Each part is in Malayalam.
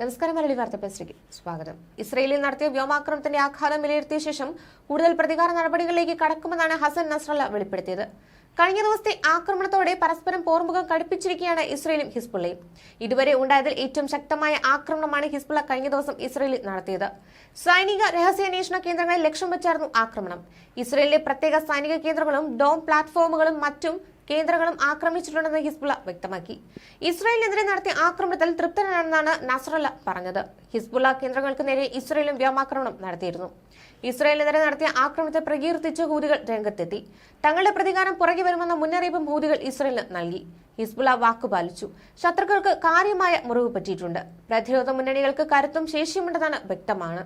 നമസ്കാരം മലയാളി വാർത്ത പ്രസിലേക്ക് സ്വാഗതം. ഇസ്രയേലിൽ നടത്തിയ വ്യോമാക്രമണത്തിന്റെ ആഘാതം വിലയിരുത്തിയ ശേഷം കൂടുതൽ പ്രതികാര നടപടികളിലേക്ക് കടക്കുമെന്നാണ് ഹസൻ നസ്രല്ല വെളിപ്പെടുത്തിയത്. കഴിഞ്ഞ ദിവസത്തെ ആക്രമണത്തോടെ പരസ്പരം പോർമുഖം കടുപ്പിച്ചിരിക്കുകയാണ് ഇസ്രയേലും ഹിസ്ബുള്ളയും. ഇതുവരെ ഉണ്ടായതിൽ ഏറ്റവും ശക്തമായ ആക്രമണമാണ് ഹിസ്ബുള്ള കഴിഞ്ഞ ദിവസം ഇസ്രയേലിൽ നടത്തിയത്. സൈനിക രഹസ്യാന്വേഷണ കേന്ദ്രങ്ങളിൽ ലക്ഷ്യം വെച്ചായിരുന്നു ആക്രമണം. ഇസ്രയേലിലെ പ്രത്യേക സൈനിക കേന്ദ്രങ്ങളും ഡോം പ്ലാറ്റ്ഫോമുകളും മറ്റും കേന്ദ്രങ്ങളും ആക്രമിച്ചിട്ടുണ്ടെന്ന് ഹിസ്ബുള്ള വ്യക്തമാക്കി. ഇസ്രായേലിനെതിരെ നടത്തിയ ആക്രമണത്തിൽ തൃപ്തനാണെന്നാണ് നസ്രല്ല പറഞ്ഞത്. ഹിസ്ബുള്ള കേന്ദ്രങ്ങൾക്ക് നേരെ ഇസ്രായേലും വ്യോമാക്രമണം നടത്തിയിരുന്നു. ഇസ്രായേലിനെതിരെ നടത്തിയ ആക്രമണത്തെ പ്രകീർത്തിച്ച് ഹൂതികൾ രംഗത്തെത്തി. തങ്ങളുടെ പ്രതികാരം പുറകെ വരുമെന്ന മുന്നറിയിപ്പും ഹൂതികൾ ഇസ്രായേലിന് നൽകി. ഹിസ്ബുള്ള വാക്കുപാലിച്ചു ശത്രുക്കൾക്ക് കാര്യമായ മുറിവ് പറ്റിയിട്ടുണ്ട്. പ്രതിരോധ മുന്നണികൾക്ക് കരുത്തും ശേഷിയുമുണ്ടെന്നാണ് വ്യക്തമാണ്.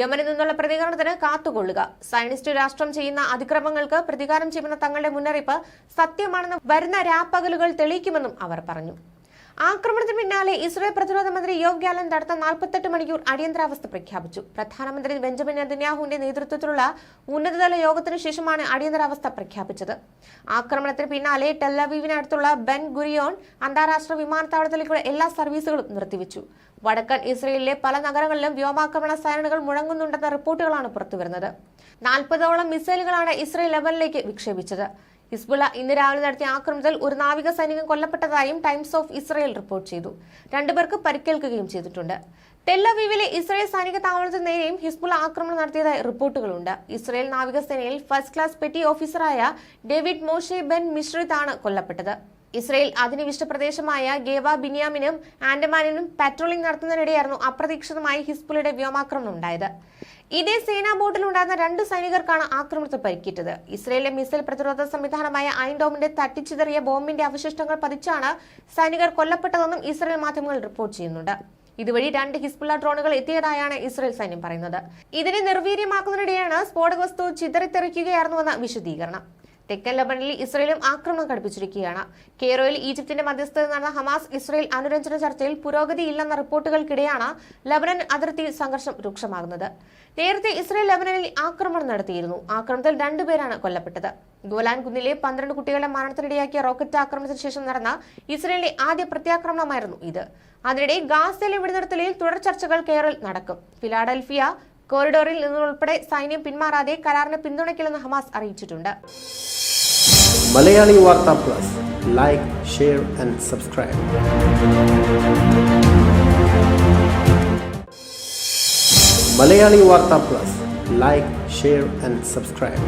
യമനിൽ നിന്നുള്ള പ്രതികരണത്തിന് കാത്തുകൊള്ളുക. സയനിസ്റ്റ് രാഷ്ട്രം ചെയ്യുന്ന അതിക്രമങ്ങൾക്ക് പ്രതികാരം ചെയ്യുന്ന തങ്ങളുടെ മുന്നറിയിപ്പ് സത്യമാണെന്ന് വരുന്ന രാപ്പകലുകൾ തെളിയിക്കുമെന്നും അവർ പറഞ്ഞു. ആക്രമണത്തിന് പിന്നാലെ ഇസ്രായേൽ പ്രതിരോധ മന്ത്രി യോവ് ഗ്യാലൻ നടത്ത നാൽപ്പത്തെട്ട് മണിക്കൂർ അടിയന്തരാവസ്ഥ പ്രഖ്യാപിച്ചു. പ്രധാനമന്ത്രി ബെഞ്ചമിൻ നെതന്യാഹുവിന്റെ നേതൃത്വത്തിലുള്ള ഉന്നതതല യോഗത്തിനു ശേഷമാണ് അടിയന്തരാവസ്ഥ പ്രഖ്യാപിച്ചത്. ആക്രമണത്തിന് പിന്നാലെ ടെല്ലവീവിനടുത്തുള്ള ബെൻ ഗുരിയോൺ അന്താരാഷ്ട്ര വിമാനത്താവളത്തിലേക്കുള്ള എല്ലാ സർവീസുകളും നിർത്തിവെച്ചു. വടക്കൻ ഇസ്രയേലിലെ പല നഗരങ്ങളിലും വ്യോമാക്രമണ സൈറണുകൾ മുഴങ്ങുന്നുണ്ടെന്ന റിപ്പോർട്ടുകളാണ് പുറത്തുവരുന്നത്. നാൽപ്പതോളം മിസൈലുകളാണ് ഇസ്രയേൽ ലെവലിലേക്ക് വിക്ഷേപിച്ചത്. ഹിസ്ബുള്ള ഇന്ന് രാവിലെ നടത്തിയ ആക്രമണത്തിൽ ഒരു നാവിക സൈനികൻ കൊല്ലപ്പെട്ടതായും ടൈംസ് ഓഫ് ഇസ്രയേൽ റിപ്പോർട്ട് ചെയ്തു. രണ്ടുപേർക്ക് പരിക്കേൽക്കുകയും ചെയ്തിട്ടുണ്ട്. ടെല്ലവീവിലെ ഇസ്രയേൽ സൈനിക താവളത്തിന് നേരെയും ഹിസ്ബുള്ള ആക്രമണം നടത്തിയതായി റിപ്പോർട്ടുകളുണ്ട്. ഇസ്രയേൽ നാവികസേനയിൽ ഫസ്റ്റ് ക്ലാസ് പെറ്റി ഓഫീസറായ ഡേവിഡ് മോഷെ ബെൻ മിശ്രിത് ആണ് കൊല്ലപ്പെട്ടത്. ഇസ്രയേൽ അധിനിവിഷ്ട പ്രദേശമായ ഗേവ ബിനിയാമിനും ആൻഡമാനിനും പാട്രോളിംഗ് നടത്തുന്നതിനിടെയായിരുന്നു അപ്രതീക്ഷിതമായി ഹിസ്ബുളയുടെ വ്യോമാക്രമണം ഉണ്ടായത്. ഇതേ സേനാ ബോട്ടിൽ ഉണ്ടായിരുന്ന രണ്ട് സൈനികർക്കാണ് ആക്രമണത്തിൽ പരിക്കേറ്റത്. ഇസ്രയേലിലെ മിസൈൽ പ്രതിരോധ സംവിധാനമായ ഐൻഡോമിന്റെ തട്ടിച്ചിതറിയ ബോംബിന്റെ അവശിഷ്ടങ്ങൾ പതിച്ചാണ് സൈനികർ കൊല്ലപ്പെട്ടതെന്നും ഇസ്രയേൽ മാധ്യമങ്ങൾ റിപ്പോർട്ട് ചെയ്യുന്നുണ്ട്. ഇതുവഴി രണ്ട് ഹിസ്ബുള്ള ഡ്രോണുകൾ എത്തിയതായാണ് ഇസ്രയേൽ സൈന്യം പറയുന്നത്. ഇതിനെ നിർവീര്യമാക്കുന്നതിനിടെയാണ് സ്ഫോടക വസ്തു ചിതറിത്തെറിക്കുകയായിരുന്നുവെന്ന വിശദീകരണം. തെക്കൻ ലബനനിൽ ഇസ്രയേലും ആക്രമണം കടുപ്പിച്ചിരിക്കുകയാണ് കെയ്റോയിൽ ഈജിപ്തിന്റെ മധ്യസ്ഥതയിൽ നടന്ന ഹമാസ് ഇസ്രയേൽ അനുരഞ്ജന ചർച്ചയിൽ പുരോഗതിയില്ലെന്ന റിപ്പോർട്ടുകൾക്കിടെയാണ് ലബനൻ അതിർത്തിയിൽ സംഘർഷം രൂക്ഷമാകുന്നത്. നേരത്തെ ഇസ്രയേൽ ലബനനിൽ ആക്രമണം നടത്തിയിരുന്നു. ആക്രമണത്തിൽ രണ്ടുപേരാണ് കൊല്ലപ്പെട്ടത്. ഗോലാൻ കുന്നിലെ പന്ത്രണ്ട് കുട്ടികളുടെ മരണത്തിനിടയാക്കിയ റോക്കറ്റ് ആക്രമണത്തിന് ശേഷം നടന്ന ഇസ്രയേലിന്റെ ആദ്യ പ്രത്യാക്രമണമായിരുന്നു ഇത്. അതിനിടെ ഗാസയിലെ വെടിനിർത്തലിൽ തുടർ ചർച്ചകൾ കേരളത്തിൽ നടക്കും. ഫിലാഡൽഫിയ കോറിഡോറിൽ നിന്നുൾപ്പെടെ സൈന്യം പിന്മാറാതെ കരാറിന് പിന്തുണയ്ക്കില്ലെന്ന് ഹമാസ് അറിയിച്ചിട്ടുണ്ട്. Malayali Vartha plus. Like share and subscribe Malayali Vartha plus. Like share and subscribe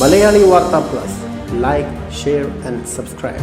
Malayali plus. Like share and subscribe